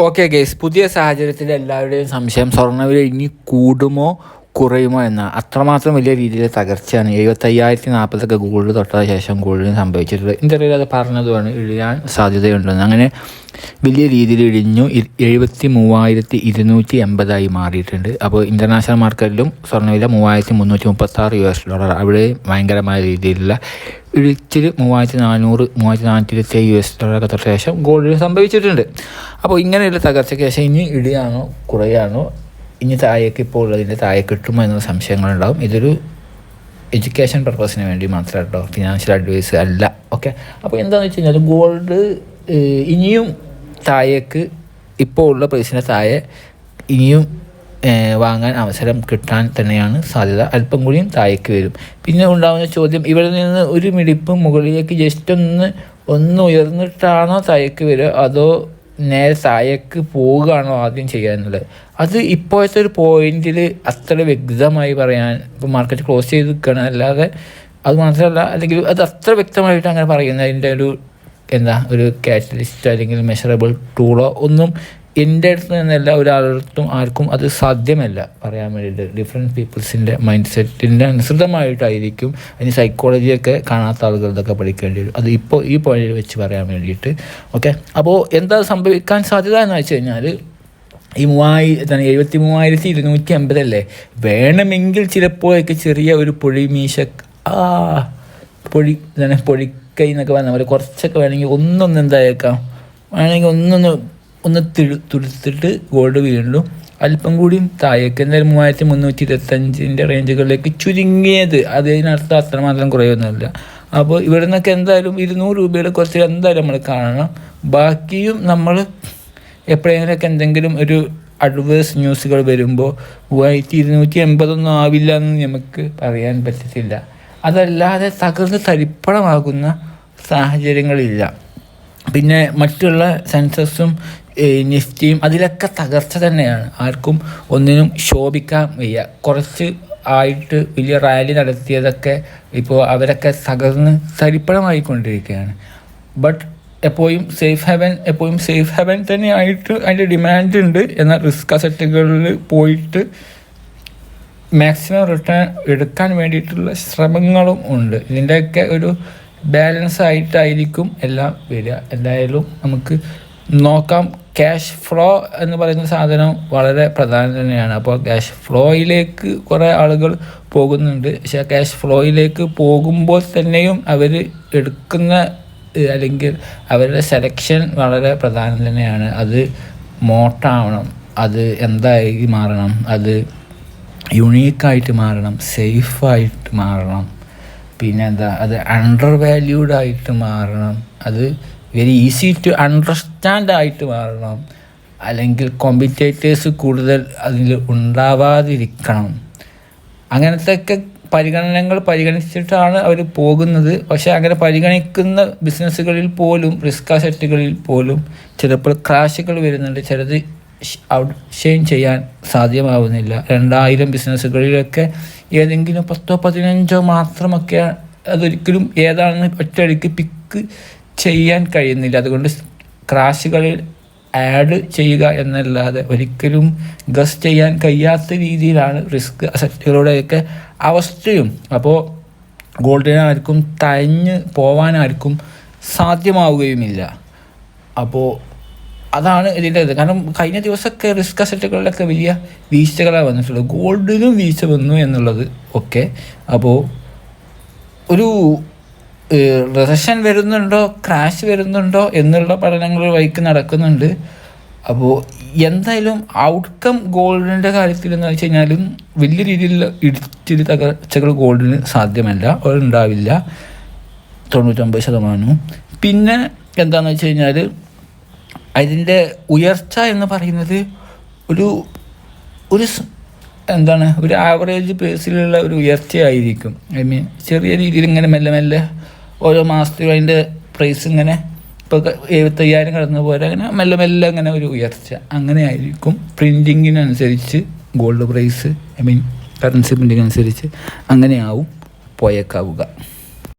Okay guys പുതിയ സാഹചര്യത്തിൽ എല്ലാവരുടെയും സംശയം സ്വർണവില ഇനി കൂടുമോ? കുറയുമോ എന്ന. അത്രമാത്രം വലിയ രീതിയിൽ തകർച്ചയാണ്. എഴുപത്തയ്യായിരത്തി നാൽപ്പതൊക്കെ ഗോൾഡ് തൊട്ട ശേഷം ഗോൾഡിന് സംഭവിച്ചിട്ടുള്ളത്. ഇന്ത്യയിൽ അത് പറഞ്ഞതുമാണ് ഇഴിയാൻ സാധ്യതയുണ്ടെന്ന്. അങ്ങനെ വലിയ രീതിയിൽ ഇടിഞ്ഞു. ഇ- എഴുപത്തി മൂവായിരത്തി ഇരുന്നൂറ്റി എൺപതായി മാറിയിട്ടുണ്ട്. അപ്പോൾ ഇന്റർനാഷണൽ മാർക്കറ്റിലും സ്വർണവില മൂവായിരത്തി മുന്നൂറ്റി മുപ്പത്താറ് യു എസ് ഡോളർ അവിടെ ഭയങ്കരമായ രീതിയിലുള്ള ഇടിച്ചിൽ മൂവായിരത്തി നാനൂറ് മൂവായിരത്തി നാനൂറ്റി ഇരുപത്തി യു എസ് ഡോളറൊക്കെ തൊട്ട ശേഷം ഗോൾഡിന് സംഭവിച്ചിട്ടുണ്ട്. അപ്പോൾ ഇങ്ങനെയുള്ള തകർച്ചയ്ക്ക് ശേഷം ഇനി ഇടിയാണോ കുറയാണോ ഇനി താഴേക്ക് ഇപ്പോൾ ഉള്ളതിന്റെ താഴെ കിട്ടുമോ എന്ന സംശയങ്ങളുണ്ടാവും. ഇതൊരു എഡ്യൂക്കേഷൻ പർപ്പസിന് വേണ്ടി മാത്രം കേട്ടോ ഫിനാൻഷ്യൽ അഡ്വൈസ് അല്ല. ഓക്കെ അപ്പോൾ എന്താണെന്ന് വെച്ച് കഴിഞ്ഞാൽ ഗോൾഡ് ഇനിയും താഴേക്ക് ഇപ്പോൾ ഉള്ള പ്രൈസിന് താഴെ ഇനിയും വാങ്ങാൻ അവസരം കിട്ടാൻ തന്നെയാണ് സാധ്യത. അല്പം കൂടിയും താഴേക്ക് വരും. പിന്നെ ഉണ്ടാകുന്ന ചോദ്യം ഇവിടെ നിന്ന് ഒരു മിടിപ്പ് മുകളിലേക്ക് ജസ്റ്റ് ഒന്ന് ഒന്ന് ഉയർന്നിട്ടാണോ താഴേക്ക് വരിക? അതോ നേരെ താഴേക്ക് പോവുകയാണോ ആദ്യം ചെയ്യാനുള്ളത് അത് ഇപ്പോഴത്തെ ഒരു പോയിന്റിൽ അത്ര വ്യക്തമായി പറയാൻ ഇപ്പോൾ മാർക്കറ്റ് ക്ലോസ് ചെയ്ത് നിൽക്കുകയാണ്. അല്ലാതെ അത് മാത്രമല്ല അല്ലെങ്കിൽ അത് അത്ര വ്യക്തമായിട്ട് അങ്ങനെ പറയുന്നതിന്റെ ഒരു എന്താ ഒരു കാറ്റലിസ്റ്റ് അല്ലെങ്കിൽ മെഷറബിൾ ടൂളോ ഒന്നും എന്റെ അടുത്ത് നിന്നല്ല ഒരാളടുത്തും ആർക്കും അത് സാധ്യമല്ല പറയാൻ വേണ്ടിയിട്ട്. ഡിഫറെന്റ് പീപ്പിൾസിന്റെ മൈൻഡ് സെറ്റിന്റെ അനുസൃതമായിട്ടായിരിക്കും അതിന് സൈക്കോളജിയൊക്കെ കാണാത്ത ആളുകൾ ഇതൊക്കെ പഠിക്കേണ്ടി വരും. അത് ഇപ്പോൾ ഈ പോയിന്റിൽ വെച്ച് പറയാൻ വേണ്ടിയിട്ട്. ഓക്കെ അപ്പോൾ എന്താ സംഭവിക്കാൻ സാധ്യത എന്ന് വെച്ച് കഴിഞ്ഞാൽ ഈ മൂവായി എന്താണ് എഴുപത്തി മൂവായിരത്തി ഇരുന്നൂറ്റി അമ്പതല്ലേ വേണമെങ്കിൽ ചിലപ്പോഴൊക്കെ ചെറിയ ഒരു പൊഴി മീശ ആ പൊഴി പൊഴിക്കൈ എന്നൊക്കെ പറഞ്ഞ പോലെ കുറച്ചൊക്കെ വേണമെങ്കിൽ ഒന്നൊന്ന് എന്തായേക്കാം? വേണമെങ്കിൽ ഒന്നൊന്ന് ഒന്ന് തിഴു തുടുത്തിട്ട് ഗോൾഡ് വീണ്ടും അല്പം കൂടിയും താഴേക്ക് എന്തായാലും മൂവായിരത്തി മുന്നൂറ്റി ഇരുപത്തഞ്ചിന്റെ റേഞ്ചുകളിലേക്ക് ചുരുങ്ങിയത്. അതിനർത്ഥം അത്രമാത്രം കുറയൊന്നുമില്ല. അപ്പോൾ ഇവിടെ നിന്നൊക്കെ എന്തായാലും ഇരുന്നൂറ് രൂപയുടെ കുറച്ച് എന്തായാലും നമ്മൾ കാണണം. ബാക്കിയും നമ്മൾ എപ്പോഴെങ്കിലുമൊക്കെ എന്തെങ്കിലും ഒരു അഡ്വേഴ്സ് ന്യൂസുകൾ വരുമ്പോൾ മൂവായിരത്തി ഇരുന്നൂറ്റി എൺപതൊന്നും ആവില്ല എന്ന് നമുക്ക് പറയാൻ പറ്റത്തില്ല. അതല്ലാതെ തകർന്ന് തരിപ്പണമാകുന്ന സാഹചര്യങ്ങളില്ല. പിന്നെ മറ്റുള്ള സെൻസസും നിഫ്റ്റിയും അതിലൊക്കെ തകർച്ച തന്നെയാണ്. ആർക്കും ഒന്നിനും ശോഭിക്കാൻ വയ്യ. കുറച്ച് ആയിട്ട് വലിയ റാലി നടത്തിയതൊക്കെ ഇപ്പോൾ അവരൊക്കെ തകർന്ന് തരിപ്പണമായിക്കൊണ്ടിരിക്കുകയാണ്. ബട്ട് എപ്പോഴും സേഫ് ഹെവൻ എപ്പോഴും സേഫ് ഹെവൻ തന്നെയായിട്ട് അതിന്റെ ഡിമാൻഡ് ഉണ്ട് എന്നാൽ റിസ്ക് അസറ്റുകളിൽ പോയിട്ട് മാക്സിമം റിട്ടേൺ എടുക്കാൻ വേണ്ടിയിട്ടുള്ള ശ്രമങ്ങളും ഉണ്ട്. ഇതിന്റെയൊക്കെ ഒരു ബാലൻസ് ആയിട്ടായിരിക്കും എല്ലാം വരിക. എന്തായാലും നമുക്ക് നോക്കാം. ക്യാഷ് ഫ്ലോ എന്ന് പറയുന്ന സാധനം വളരെ പ്രധാനം തന്നെയാണ്. അപ്പോൾ ക്യാഷ് ഫ്ലോയിലേക്ക് കുറേ ആളുകൾ പോകുന്നുണ്ട്. പക്ഷേ ക്യാഷ് ഫ്ലോയിലേക്ക് പോകുമ്പോൾ തന്നെയും അവർ എടുക്കുന്ന അല്ലെങ്കിൽ അവരുടെ സെലക്ഷൻ വളരെ പ്രധാനം തന്നെയാണ്. അത് മോട്ടാവണം അത് എന്തായി മാറണം? അത് യുണീക്കായിട്ട് മാറണം. സേഫായിട്ട് മാറണം. പിന്നെ എന്താ അത് അണ്ടർ വാല്യൂഡ് ആയിട്ട് മാറണം. അത് വെരി ഈസി ടു അണ്ടർസ്റ്റാൻഡ് ആയിട്ട് മാറണം. അല്ലെങ്കിൽ കോമ്പറ്റേറ്റേഴ്സ് കൂടുതൽ അതിൽ ഉണ്ടാവാതിരിക്കണം. അങ്ങനത്തെ ഒക്കെ പരിഗണനകൾ പരിഗണിച്ചിട്ടാണ് അവർ പോകുന്നത്. പക്ഷേ അങ്ങനെ പരിഗണിക്കുന്ന ബിസിനസ്സുകളിൽ പോലും റിസ്ക് അസറ്റുകളിൽ പോലും ചിലപ്പോൾ ക്രാഷുകൾ വരുന്നുണ്ട്. ചിലത് ഔട്ട് ഷെയിൻ ചെയ്യാൻ സാധ്യമാവുന്നില്ല. രണ്ടായിരം ബിസിനസ്സുകളിലൊക്കെ ഏതെങ്കിലും പത്തോ പതിനഞ്ചോ മാത്രമൊക്കെ അതൊരിക്കലും ഏതാണെന്ന് ഒറ്റയടിക്ക് പിക്ക് ചെയ്യാൻ കഴിയുന്നില്ല. അതുകൊണ്ട് ക്രാഷുകളിൽ ആഡ് ചെയ്യുക എന്നല്ലാതെ ഒരിക്കലും ഗസ് ചെയ്യാൻ കഴിയാത്ത രീതിയിലാണ് റിസ്ക് അസറ്റുകളുടെയൊക്കെ അവസ്ഥയും. അപ്പോൾ ഗോൾഡിന് ആർക്കും തഴഞ്ഞ് പോവാനാർക്കും സാധ്യമാവുകയുമില്ല. അപ്പോൾ അതാണ് ഇതിന്റെ ഇത്. കാരണം കഴിഞ്ഞ ദിവസമൊക്കെ റിസ്ക് അസറ്റുകളിലൊക്കെ വലിയ വീഴ്ചകളാണ് വന്നിട്ടുള്ളത് ഗോൾഡിനും വീഴ്ച വന്നു എന്നുള്ളത് ഒക്കെ. അപ്പോൾ ഒരു റിസഷൻ വരുന്നുണ്ടോ? ക്രാഷ് വരുന്നുണ്ടോ? എന്നുള്ള പഠനങ്ങൾ വഴിക്ക് നടക്കുന്നുണ്ട്. അപ്പോൾ എന്തായാലും ഔട്ട്കം ഗോൾഡിന്റെ കാര്യത്തിൽ എന്ന് വെച്ച് കഴിഞ്ഞാലും വലിയ രീതിയിലുള്ള ഇടിച്ചിരി തകർച്ചകൾ ഗോൾഡിന് സാധ്യമല്ല. അത് ഉണ്ടാവില്ല. തൊണ്ണൂറ്റൊമ്പത് ശതമാനവും. പിന്നെ എന്താണെന്ന് വെച്ച് കഴിഞ്ഞാൽ അതിന്റെ ഉയർച്ച എന്ന് പറയുന്നത് ഒരു ഒരു എന്താണ് ഒരു ആവറേജ് പേസിലുള്ള ഒരു ഉയർച്ചയായിരിക്കും. ഐ മീൻ ചെറിയ രീതിയിൽ ഇങ്ങനെ മെല്ലെ മെല്ലെ ഓരോ മാസത്തിലും അതിന്റെ പ്രൈസ് ഇങ്ങനെ ഇപ്പോൾ എഴുപത്തയ്യായിരം കടന്നു പോലെ അങ്ങനെ മെല്ലെ മെല്ലെ അങ്ങനെ ഒരു ഉയർച്ച. അങ്ങനെ ആയിരിക്കും പ്രിന്റിങ്ങിനനുസരിച്ച് gold price I mean currency printing അനുസരിച്ച് അങ്ങനെയാവും പോയേക്കാവുക.